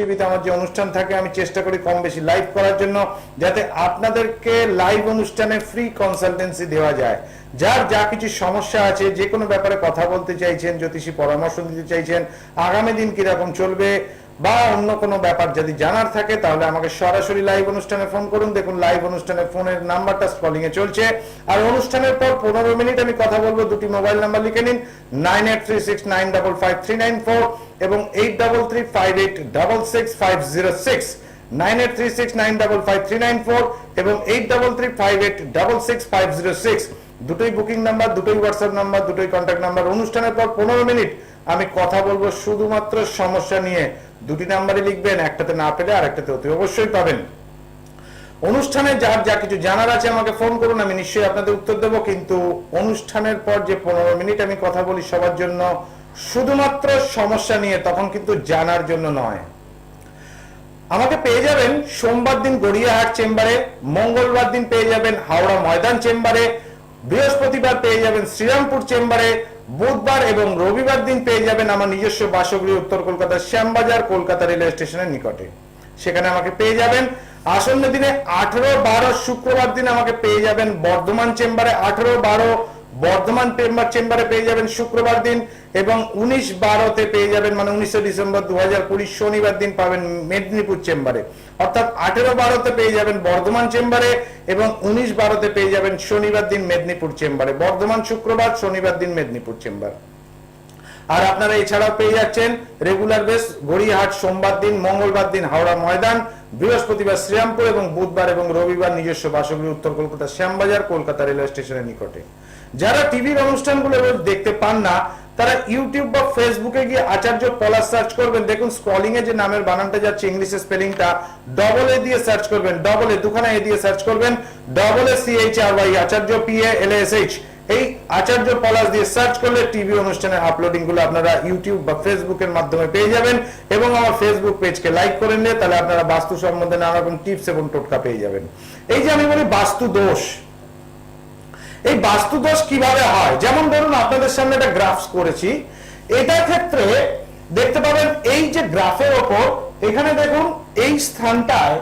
টিভিতে আমার যে অনুষ্ঠান থাকে, আমি চেষ্টা করি কম বেশি লাইভ করার জন্য, যাতে আপনাদেরকে লাইভ অনুষ্ঠানে ফ্রি কনসালটেন্সি দেওয়া যায়। যার যা কিছু সমস্যা আছে, যে কোনো ব্যাপারে কথা বলতে চাইছেন, জ্যোতিষী পরামর্শ দিতে চাইছেন, আগামী দিন কীরকম চলবে বা অন্য কোনো ব্যাপার যদি জানার থাকে, তাহলে আমাকে সরাসরি লাইভ অনুষ্ঠানে ফোন করুন। দেখুন লাইভ অনুষ্ঠানে ফোনের নাম্বারটা স্কলিং এ চলছে। আর অনুষ্ঠানের পর পনেরো মিনিট আমি কথা বলব। দুটি মোবাইল নাম্বার লিখে নিন। Nine eight three six nine double five three nine four এবং eight double three five eight double six five zero six nine eight three six nine double five three nine four এবং eight double three five eight double six five zero six দুটোই booking number দুটোই WhatsApp number দুটোই contact number অনুষ্ঠানের পর পনেরো minute আমি কথা বলব শুধুমাত্র সমস্যা নিয়ে। দুটি নাম্বারই লিখবেন, একটাতে না পেলে আরেকটাতে অতি অবশ্যই পাবেন। অনুষ্ঠানে যার যা কিছু জানার আছে আমাকে ফোন করুন, আমি নিশ্চয়ই আপনাদের উত্তর দেবো, কিন্তু অনুষ্ঠানের পর যে পনেরো মিনিট আমি কথা বলি সবার জন্য, শুধুমাত্র সমস্যা নিয়ে, তখন কিন্তু জানার জন্য নয়। আমাকে পেয়ে যাবেন সোমবার দিন গড়িয়াহাট চেম্বারে, মঙ্গলবার দিন পেয়ে যাবেন হাওড়া ময়দান চেম্বারে, বৃহস্পতিবার পেয়ে যাবেন শ্রীরামপুর চেম্বারে বুধবার এবং রবিবার দিন পেয়ে যাবেন আমার নিজস্ব বাসগৃহ উত্তর কলকাতার শ্যামবাজার, কলকাতা রেলওয়ে স্টেশনের নিকটে। সেখানে আমাকে পেয়ে যাবেন। আসন্ন দিনে আঠেরো বারো শুক্রবার দিন আমাকে পেয়ে যাবেন বর্ধমান চেম্বারে আঠেরো বারো বর্ধমান চেম্বার চেম্বারে পেয়ে যাবেন শুক্রবার দিন এবং উনিশ বারোতে পেয়ে যাবেন মানে উনিশে ডিসেম্বর দু হাজার কুড়ি শনিবার দিন পাবেন মেদিনীপুর চেম্বারে। অর্থাৎ আঠেরো বারোতে পেয়ে যাবেন বর্ধমান চেম্বারে এবং উনিশ বারোতে পেয়ে যাবেন শনিবার দিন মেদিনীপুর চেম্বারে। বর্ধমান শুক্রবার, শনিবার দিন মেদিনীপুর চেম্বার। আর আপনারা এছাড়াও পেয়ে যাচ্ছেন রেগুলার বেস, গড়িয়াহাট, সোমবার দিন, মঙ্গলবার দিন হাওড়া ময়দান, বৃহস্পতিবার শ্রীরামপুর এবং বুধবার এবং রবিবার নিজস্ব বাসগৃহ উত্তর কলকাতা শ্যামবাজার, কলকাতা রেলওয়ে স্টেশনের নিকটে। যারা টিভির অনুষ্ঠানগুলো দেখতে পান না, তারা ইউটিউব বা ফেসবুকে গিয়ে আচার্য পলাশ সার্চ করবেন। দেখুন স্ক্রলিং এ যে নামের বানানটা যাচ্ছে ইংলিশে স্পেলিংটা ডবল এ দিয়ে সার্চ করবেন ডবল এ দুখানা এ দিয়ে সার্চ করবেন double A C H R Y Acharya P A L S H এই আচার্য পলাশ দিয়ে সার্চ করলে টিভি অনুষ্ঠানের আপলোডিংগুলো আপনারা ইউটিউব বা ফেসবুকের মাধ্যমে পেয়ে যাবেন এবং আমার ফেসবুক পেজকে লাইক করে নিয়ে তাহলে আপনারা বাস্তু সম্বন্ধে নানা রকম টিপস এবং টোটকা পেয়ে যাবেন। এই যে আমি বলি বাস্তু দোষ এই বাস্তু দোষ কীভাবে হয়? যেমন ধরুন আপনাদের সামনে একটা গ্রাফস করেছি। এটার ক্ষেত্রে দেখতে পাবেন এই যে গ্রাফের ওপর, এখানে দেখুন এই স্থানটায়,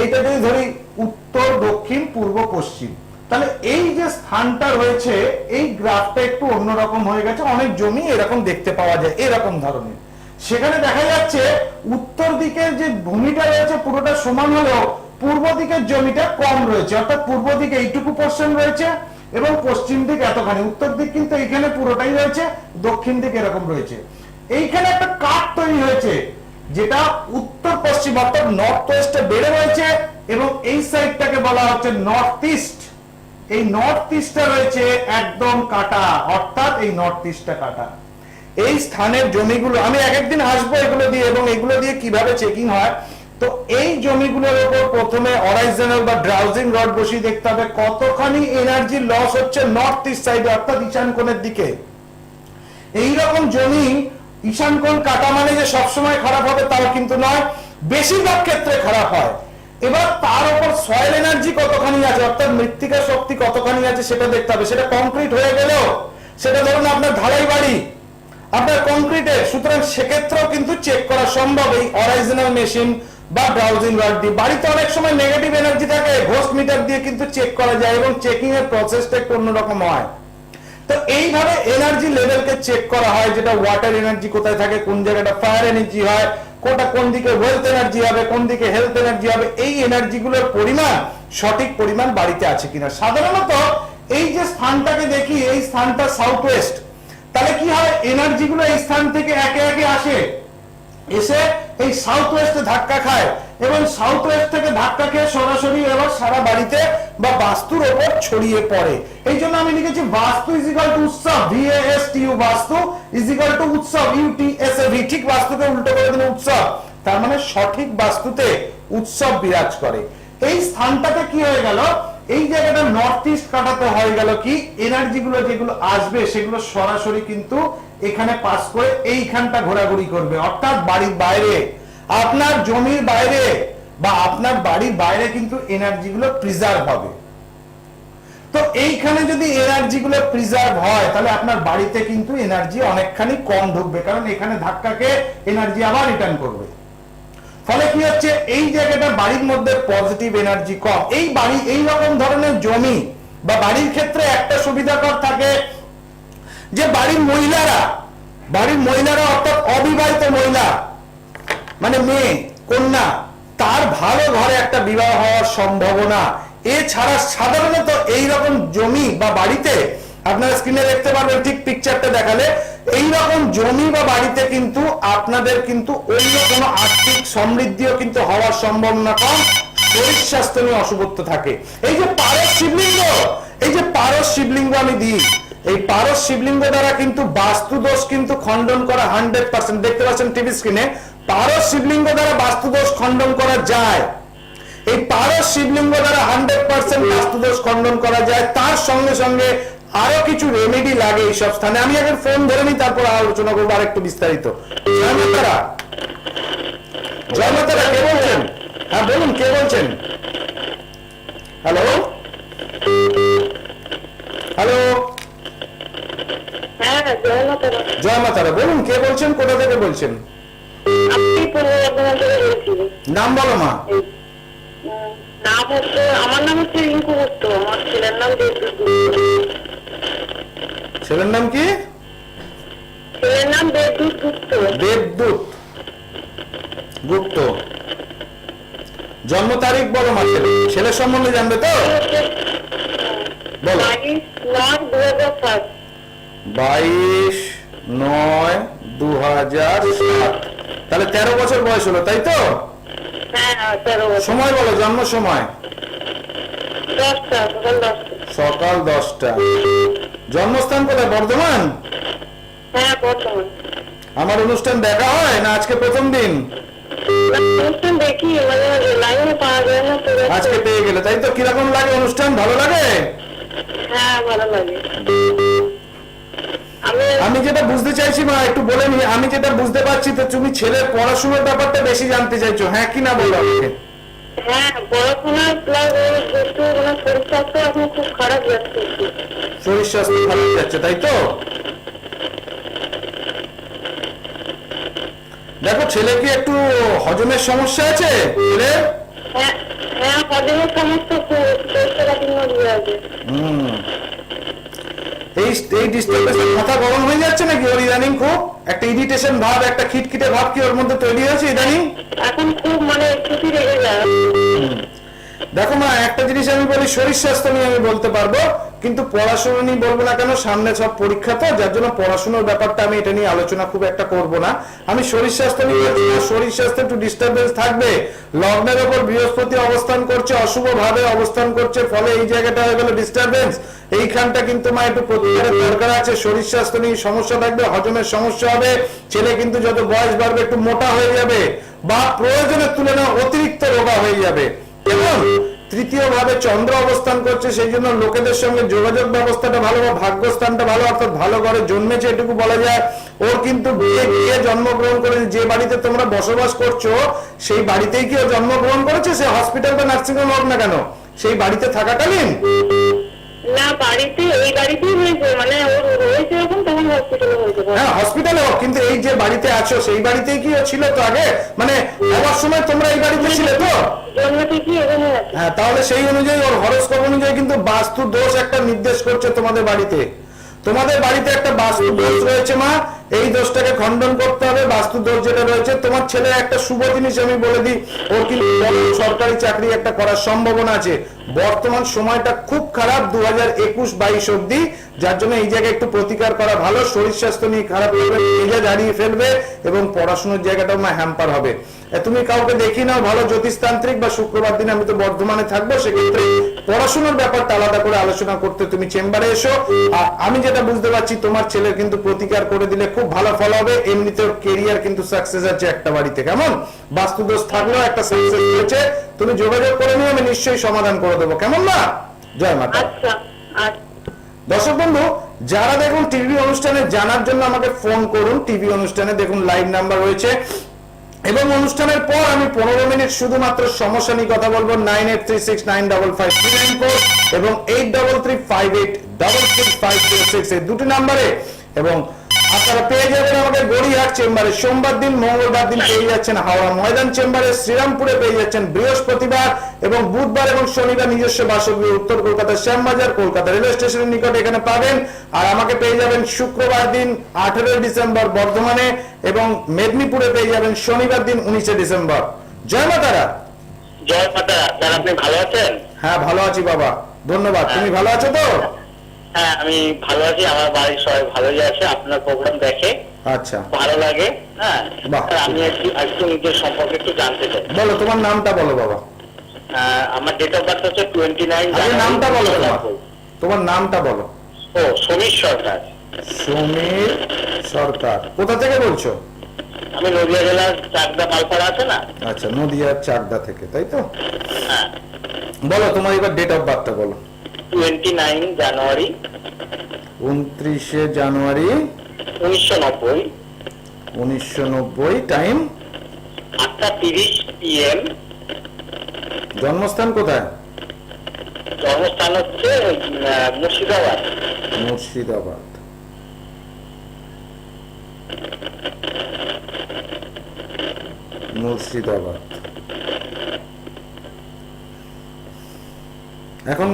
এইটা যদি ধরি উত্তর, দক্ষিণ, পূর্ব, পশ্চিম, তাহলে এই যে স্থানটা রয়েছে, এই গ্রাফটা একটু অন্যরকম হয়ে গেছে। অনেক জমি এরকম দেখতে পাওয়া যায়, এরকম ধরনের। সেখানে দেখা যাচ্ছে, উত্তর দিকের যে ভূমিটা রয়েছে, পুরোটা সমান হলেও পূর্ব দিকের জমিটা কম রয়েছে, অর্থাৎ পূর্ব দিকে এইটুকু পোর্শন রয়েছে এবং পশ্চিম দিক এতখানি, উত্তর দিক কিন্তু এইখানে পুরোটাই রয়েছে, দক্ষিণ দিক এরকম রয়েছে। এইখানে একটা কাট তৈরি হয়েছে, যেটা উত্তর পশ্চিম অর্থাৎ নর্থ ওয়েস্টে বেড়ে রয়েছে এবং এই সাইডটাকে বলা হচ্ছে নর্থ ইস্ট এই নর্থ ইস্টটা রয়েছে একদম কাটা, অর্থাৎ এই নর্থ ইস্টটা কাটা। এই স্থানের জমিগুলো, আমি এক একদিন আসব এগুলো দিয়ে এবং এগুলো দিয়ে কীভাবে চেকিং হয় তো এই জমিগুলোর উপর প্রথমে অরাইজনাল বা ড্রাউজিং রড বসিয়ে দেখতে হবে, কতখানি এনার্জি লস হচ্ছে নর্থ ইস্ট সাইডে অর্থাৎ ঈশান কোণের দিকে। এইরকম জমি ঈশান কোণ কাটা মানে যে সবসময় খারাপ হবে তাও কিন্তু নয়, বেশিরভাগ ক্ষেত্রে খারাপ হয়। এবার তার উপর সয়েল এনার্জি কতখানি আছে, অর্থাৎ মৃত্তিকা শক্তি কতখানি আছে সেটা দেখতে হবে। সেটা কংক্রিট হয়ে গেলেও, সেটা ধরুন আপনার ঢালাই বাড়ি, আপনার কংক্রিটের সুতরাং সেক্ষেত্রেও কিন্তু চেক করা সম্ভব এই অরিজিনাল মেশিন বা ব্রাউজিং রড দিয়ে। বাড়িতে অনেক সময় নেগেটিভ এনার্জি থাকে ঘোষ মিটার দিয়ে কিন্তু চেক করা যায় এবং চেকিং এর প্রসেসটা একটু অন্যরকম হয়। তো এইভাবে এনার্জি লেভেলকে চেক করা হয়, যেটা ওয়াটার এনার্জি কোথায় থাকে, কোন জায়গাটা ফায়ার এনার্জি হয় কোটা কোন দিকে ওয়েলথ এনার্জি হবে, কোন দিকে হেলথ এনার্জি হবে, এই এনার্জি গুলোর পরিমাণ, সঠিক পরিমাণ বাড়িতে আছে কিনা। সাধারণত এই যে স্থানটাকে দেখি, এই স্থানটা সাউথ ওয়েস্ট তাহলে কি হয়? এনার্জি গুলো এই স্থান থেকে একে একে আসে। এসে এই সাউথ ওয়েস্টে ধাক্কা খায় এবং সাউথ ওয়েস্ট থেকে ধাক্কা খেয়ে সরাসরি এবার সারা বাড়িতে বা বাস্তুর ওপর ছড়িয়ে পড়ে। এই জন্য আমি লিখেছি বাস্তু ইজ ইকাল টু উৎসব V S T U vastu is equal to উৎসব U T S A V ঠিক বাস্তুকে উল্টো করে দিলে উৎসব। তার মানে সঠিক বাস্তুতে উৎসব বিরাজ করে। এই স্থানটাতে কি হয়ে গেল? এই জায়গাটা নর্থ ইস্ট কাটাতে হয়ে গেল কি? এনার্জি গুলো যেগুলো আসবে, সেগুলো সরাসরি কিন্তু এখানে পাস করে এইখানটা ঘোরাঘুরি করবে। অর্থাৎ বাড়ির বাইরে। আপনার জমির বাইরে বা আপনার বাড়ির বাইরে কিন্তু এনার্জি গুলো প্রিজার্ভ হবে। তো এইখানে যদি এনার্জি গুলো প্রিজার্ভ হয়, তাহলে আপনার বাড়িতে কিন্তু এনার্জি অনেকখানি কম ঢুকবে। কারণ এখানে ধাক্কাকে এনার্জি আবার রিটার্ন করবে। ফলে কি হচ্ছে? এই জায়গাটা বাড়ির মধ্যে পজিটিভ এনার্জি কম। এই বাড়ি, এই রকম ধরনের জমি বা বাড়ির ক্ষেত্রে একটা সুবিধাকর থাকে যে বাড়ির মহিলারা বাড়ির মহিলারা অর্থাৎ অবিবাহিত মহিলা মানে মেয়ে, কন্যা, তার ভালো ঘরে একটা বিবাহ হওয়ার সম্ভাবনা। এছাড়া সাধারণত এই রকম জমি বা বাড়িতে আপনারা স্ক্রিনে দেখতে পারবেন, ঠিক পিকচারটা দেখালে এই রকম জমি বা বাড়িতে কিন্তু আপনাদের কিন্তু অন্য কোনো আর্থিক সমৃদ্ধিও কিন্তু হওয়ার সম্ভাবনা কম শরীর স্বাস্থ্য নিয়ে অশুভত্ব থাকে। এই যে পারস শিবলিঙ্গ, এই যে পারস শিবলিঙ্গ আমি দিই, এই পারস শিবলিঙ্গ দ্বারা কিন্তু বাস্তু দোষ কিন্তু খণ্ডন করা হান্ড্রেড পার্সেন্ট দেখতে পাচ্ছেন টিভি স্ক্রিনে পারস শিবলিঙ্গ দ্বারা বাস্তু দোষ খণ্ডন করা যায়। এই পারস শিবলিঙ্গ দ্বারা হান্ড্রেড পার্সেন্ট বাস্তু দোষ খণ্ডন করা যায়। তার সঙ্গে সঙ্গে আরও কিছু রেমেডি লাগে এইসব স্থানে। আমি আগে ফোন ধরে নিই তারপর আলোচনা করব আরেকটু বিস্তারিত। জয় মাতারা জয় মাতারা কে বলছেন? হ্যাঁ বলুন কে বলছেন? হ্যালো হ্যালো হ্যাঁ জয় মাতারা জয় মাতারা বলুন কে বলছেন কোথা থেকে বলছেন? নাম বলো মা। নাম হচ্ছে আমার নাম হচ্ছে রিঙ্কু গুপ্ত আমার ছেলের নাম দেবদূত গুপ্ত। ছেলের নাম কি? ছেলের নাম দেবদূত গুপ্ত। দেবদূত। গুপ্ত। জন্ম তারিখ বলো মা ছেলে ছেলের সম্বন্ধে জানবে তো? বলো। বাইশ নয় দু হাজার সাত। তাহলে তেরো বছর বয়স হলো তাই তো? হ্যাঁ সময় বলো জন্ম সময়। দশটা সকাল দশটা। সকাল দশটা। জন্মস্থান কোথায়? বর্ধমান? হ্যাঁ আমার অনুষ্ঠান দেখা হয় না আজকে প্রথম দিন? মানে আজকে পেয়ে গেলে তাই তো? কীরকম লাগে অনুষ্ঠান? ভালো লাগে? হ্যাঁ আমি যেটা বুঝতে চাইছি মা একটু বলে নি। আমি যেটা বুঝতে পারছি তো তুমি ছেলের পড়াশোনার ব্যাপারটা বেশি জানতে চাইছো। হ্যাঁ কি না বলো আমাকে? হ্যাঁ পড়াশোনা প্লাস একটু মানে শরীর স্বাস্থ্য এখন খুব খারাপ যাচ্ছে শরীর স্বাস্থ্য ভালো যাচ্ছে তাই তো? দেখো ছেলে কি একটু হজমের সমস্যা আছে? ছেলে? হ্যাঁ হ্যাঁ হজমের সমস্যা খুব কোষ্ঠকাঠিন্য আছে হুম। এই এই ডিস্টার্বেন্সের মাথা গরম হয়ে যাচ্ছে নাকি? ওর ইদানিং খুব একটা ইরিটেশন ভাব একটা খিটখিটে ভাব কি ওর মধ্যে তৈরি হয়েছে ইদানিং? এখন খুব মানে ছুটি রেগে যায়। দেখো মা একটা জিনিস আমি বলি শরীর স্বাস্থ্য নিয়ে আমি বলতে পারব। কিন্তু পড়াশোনা নিয়ে বলব না কেন, সামনে সব পরীক্ষা তো, যার জন্য পড়াশোনার ব্যাপারটা আমি এটা নিয়ে আলোচনা খুব একটা করব না। আমি শরীর স্বাস্থ্য নিয়ে শরীর স্বাস্থ্য একটু ডিস্টারবেন্স থাকবে। লগ্নের ওপর বৃহস্পতি অবস্থান করছে অশুভ ভাবে অবস্থান করছে, ফলে এই জায়গাটা হয়ে গেল ডিস্টারবেন্স এইখানটা কিন্তু মা একটু দরকার আছে, শরীর স্বাস্থ্য নিয়ে সমস্যা থাকবে, হজমের সমস্যা হবে, ছেলে কিন্তু যত বয়স বাড়বে একটু মোটা হয়ে যাবে, বা প্রয়োজনের তুলনায় অতিরিক্ত রোগা হয়ে যাবে। এবং তৃতীয় ভাবে চন্দ্র অবস্থান করছে, সেই জন্য লোকেদের সঙ্গে যোগাযোগ ব্যবস্থাটা ভালো বা ভাগ্যস্থানটা ভালো, অর্থাৎ ভালো করে জন্মেছে এটুকু বলা যায়। ওর কিন্তু বিয়ে জন্মগ্রহণ করে যে বাড়িতে তোমরা বসবাস করছ, সেই বাড়িতেই কি ও জন্মগ্রহণ করেছে? সে হসপিটাল বা নার্সিং হোম হোক না কেন, সেই বাড়িতে থাকাকালীন। না বাড়িতে এই বাড়িতেই হয়েছে। মানে ওর রয়েছে এখন তখন হসপিটালে হয়েছে। হ্যাঁ হসপিটালে হোক কিন্তু এই যে বাড়িতে আছো সেই বাড়িতেই কি ছিল তো আগে? মানে হওয়ার সময় তোমরা এই বাড়িতে ছিলে তো? হ্যাঁ তাহলে সেই অনুযায়ী ওর হরস্কোপ অনুযায়ী কিন্তু বাস্তু দোষ একটা নির্দেশ করছে তোমাদের বাড়িতে। তোমাদের বাড়িতে একটা বাস্তু দোষ রয়েছে, মা। এই দোষটাকে খণ্ডন করতে হবে, বাস্তু দোষ যেটা রয়েছে। তোমার ছেলে একটা শুভ জিনিস আমি বলে দিই ওর কিন্তু সরকারি চাকরি একটা করার সম্ভাবনা আছে। বর্তমান সময়টা খুব খারাপ দু হাজার একুশ বাইশ অব্দি যার জন্য এই জায়গায় একটু প্রতিকার করা ভালো, শরীর স্বাস্থ্য নিয়ে খারাপ হবে মেজাজ হারিয়ে ফেলবে এবং পড়াশোনার জায়গাটাও মা হ্যাম্পার হবে। তুমি কাউকে দেখি নাও ভালো জ্যোতিষতান্ত্রিক বা শুক্রবার দিন আমি তো বর্ধমানে থাকব সেক্ষেত্রে পড়াশোনার ব্যাপারটা আলাদা করে আলোচনা করতে তুমি চেম্বারে এসো। আর আমি যেটা বুঝতে পারছি তোমার ছেলের কিন্তু প্রতিকার করে দিলে খুব ভালো ফল হবে। এমনিতে কেরিয়ার কিন্তু সাকসেস আছে একটা বাড়িতে কেমন? বাস্তুদোষ থাকলেও একটা সাকসেস হয়েছে তুমি যোগাযোগ করে নিও আমি নিশ্চয়ই সমাধান করে দেবো কেমন না? জয় মাতা। আচ্ছা আচ্ছা। দর্শক বন্ধু যারা দেখুন টিভি অনুষ্ঠানে জানার জন্য আমাকে ফোন করুন। টিভি অনুষ্ঠানে দেখুন লাইভ নাম্বার রয়েছে। এবং অনুষ্ঠানের পর আমি পনেরো মিনিট শুধুমাত্র সমস্যা নিয়ে কথা বলব nine eight three six nine double five three nine four এবং eight double three five eight double six five zero six এই দুটি নাম্বারে এবং আপনারা পেয়ে যাবেন আমাকে গড়িয়াহাট চেম্বারে। সোমবার দিন মঙ্গলবার দিন পেয়ে যাচ্ছেন হাওড়া ময়দান চেম্বারে শ্রীরামপুরে পেয়ে যাচ্ছেন বৃহস্পতিবার এবং বুধবার এবং শনিবার নিজস্ব বাসগৃহ উত্তর কলকাতার শ্যামবাজার কলকাতা রেলওয়ে স্টেশনের নিকটে এখানে পাবেন। আর আমাকে পেয়ে যাবেন শুক্রবার দিন আঠেরোই ডিসেম্বর বর্ধমানে এবং মেদিনীপুরে পেয়ে যাবেন শনিবার দিন উনিশে ডিসেম্বর। জয় মাতারা জয় মাতা স্যার আপনি ভালো আছেন? হ্যাঁ ভালো আছি বাবা। ধন্যবাদ। তুমি ভালো আছো তো? হ্যাঁ আমি ভালো আছি আমার বাড়ির সবাই ভালোই আছে আপনার প্রোগ্রাম দেখে আচ্ছা। ভালো লাগে হ্যাঁ। আমি একটু একটু নিজের সম্পর্কে একটু জানতে চাই। বলো তোমার নামটা বলো বাবা। আহ, আমার ডেট অফ বার্থ হচ্ছে টোয়েন্টি নাইন নামটা বলো তোমার। তোমার নামটা বলো। ও সমীর সরকার সমীর সরকার কোথা থেকে বলছো? আমি নদিয়া জেলার চাকদা মালপাড়া আছে না? আচ্ছা নদিয়ার চাকদা থেকে তাই তো? হ্যাঁ। বলো তোমার এবার ডেট অফ বার্থটা বলো। টোয়েন্টি নাইন জানুয়ারি উনত্রিশে জানুয়ারি উনিশশো নব্বই। উনিশশো নব্বই টাইম আটটা তিরিশ পিএম জন্মস্থান কোথায়? জন্মস্থান হচ্ছে মুর্শিদাবাদ। মুর্শিদাবাদ। মুর্শিদাবাদ। এখন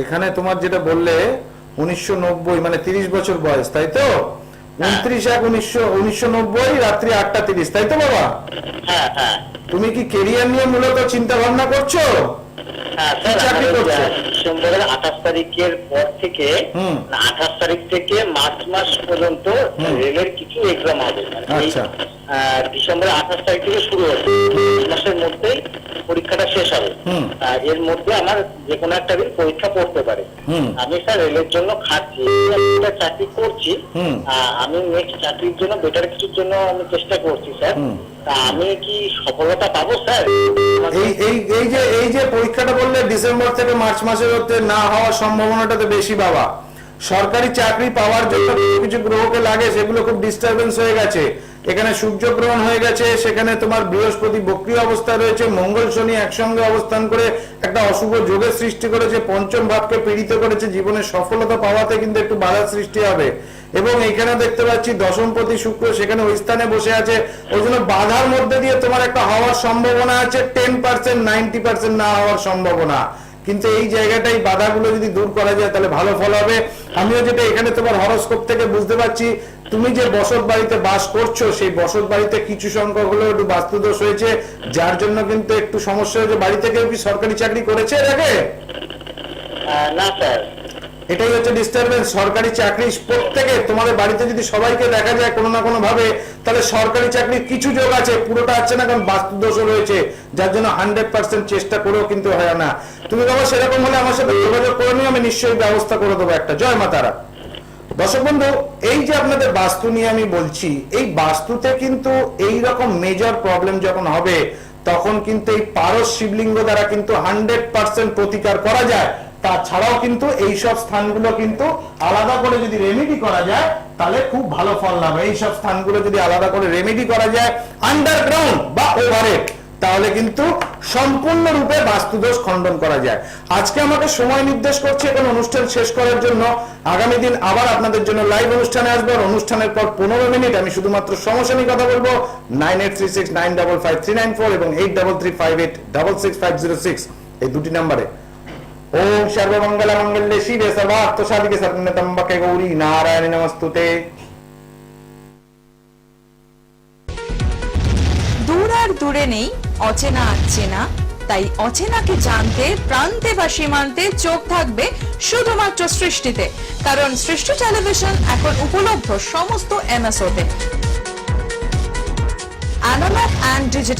এখানে তোমার যেটা বললে উনিশশো নব্বই মানে তিরিশ বছর বয়স তাই তো? উনত্রিশ এক উনিশশো উনিশশো নব্বই রাত্রি আটটা তিরিশ তাই তো বাবা? হ্যাঁ হ্যাঁ। তুমি কি কেরিয়ার নিয়ে মূলত চিন্তা ভাবনা করছ? হ্যাঁ চাকরি আমাদের, ডিসেম্বরের আঠাশ তারিখের পর থেকে আঠাশ তারিখ থেকে মার্চ মাস পর্যন্ত রেলের কিছু এক্সাম হবে মানে আচ্ছা। ডিসেম্বরের আঠাশ তারিখ থেকে শুরু হবে। মাসের মধ্যেই পরীক্ষাটা শেষ হবে। এর মধ্যে আমার যে কোনো একটা দিন পরীক্ষা পড়তে পারে। আমি স্যার রেলের জন্য খাচ্ছি চাকরি করছি। আমি নেক্সট চাকরির জন্য বেটার কিছুর জন্য আমি চেষ্টা করছি স্যার। তা আমি কি সফলতা পাবো স্যার? এই যে যে পরীক্ষাটা বললে ডিসেম্বর থেকে মার্চ মাসের মধ্যে না হওয়ার সম্ভাবনাটা তো বেশি বাবা। সরকারি চাকরি পাওয়ার জন্য কিছু গ্রহকে লাগে সেগুলো খুব ডিস্টারবেন্স হয়ে গেছে। এখানে সূর্য গ্রহণ হয়ে গেছে সেখানে তোমার বৃহস্পতি বক্রিয় অবস্থা রয়েছে মঙ্গল শনি একসঙ্গে অবস্থান করে একটা অশুভ যোগের সৃষ্টি করেছে পঞ্চম ভাবকে পীড়িত করেছে জীবনে সফলতা পাওয়াতে কিন্তু একটু বাধার সৃষ্টি হবে। এবং এখানে দেখতে পাচ্ছি দশমপতি শুক্র সেখানে ওই স্থানে বসে আছে। ওই জন্য বাধার মধ্যে দিয়ে তোমার একটা হওয়ার সম্ভাবনা আছে টেন পার্সেন্ট নাইনটি পার্সেন্ট না হওয়ার সম্ভাবনা। কিন্তু এই জায়গাটাই বাধাগুলো যদি দূর করা যায়, তাহলে ভালো ফল হবে। আমিও যেটা এখানে তোমার হরস্কোপ থেকে বুঝতে পারছি, তুমি যে বসত বাড়িতে বাস করছ, সেই বসত বাড়িতে কিছু সংখ্যক হলেও একটু বাস্তুদোষ হয়েছে, যার জন্য কিন্তু একটু সমস্যা হয়েছে। বাড়ি থেকেও কি সরকারি চাকরি করেছে দেখে না, স্যার। এটাই হচ্ছে ডিস্টারবেন্স সরকারি চাকরি প্রত্যেকে। তোমাদের বাড়িতে যদি সবাইকে দেখা যায় কোনো না কোনো ভাবে তাহলে সরকারি চাকরির কিছু যোগ আছে, পুরোটা আছে না কারণ বাস্তুদোষও রয়েছে। যার জন্য হান্ড্রেড পার্সেন্ট চেষ্টা করেও কিন্তু হয় না। তুমি বাবা সেরকম হলে আমার সাথে যোগাযোগ করে নিয়ে আমি নিশ্চয়ই ব্যবস্থা করে দেবো একটা। জয় মাতারা দর্শক বন্ধু, এই যে আপনাদের বাস্তু নিয়ে আমি বলছি, এই বাস্তুতে কিন্তু এই রকম মেজর প্রবলেম যখন হবে, তখন কিন্তু এই পারস শিবলিঙ্গ দ্বারা কিন্তু হান্ড্রেড পার্সেন্ট প্রতিকার করা যায়। তাছাড়াও কিন্তু এই সব স্থানগুলো কিন্তু আলাদা করে যদি রেমেডি করা যায়, তাহলে খুব ভালো ফল লাভ এই সব স্থানগুলো যদি আলাদা করে রেমেডি করা যায় আন্ডারগ্রাউন্ড বা ওভারহেড তাহলে কিন্তু সম্পূর্ণরূপে বাস্তুদোষ খণ্ডন করা যায়। আজকে আমাকে সময় নির্দেশ করছে এখন অনুষ্ঠান শেষ করার জন্য। আগামী দিন আবার আপনাদের জন্য লাইভ অনুষ্ঠানে আসব আর অনুষ্ঠানের পর পনেরো মিনিট আমি শুধুমাত্র সমস্যা নিয়ে কথা বলব। Nine eight three six nine double five three nine four এবং eight double three five eight double six five zero six এই দুটি নাম্বারে ওম সর্বমঙ্গল মঙ্গলে শিবে সর্বার্থ সাধিকে সর্বতম্বকে গৌরী নারায়ণ নমস্তুতে দূর আর দূরে নেই অচেনা চেনা তাই অচেনাকে জানতে প্রান্তে বা সীমান্তে চোখ থাকবে শুধুমাত্র সৃষ্টিতে কারণ সৃষ্টি টেলিভিশন এখন উপলব্ধ সমস্ত এমএসওতে অ্যানালগ অ্যান্ড ডিজিটাল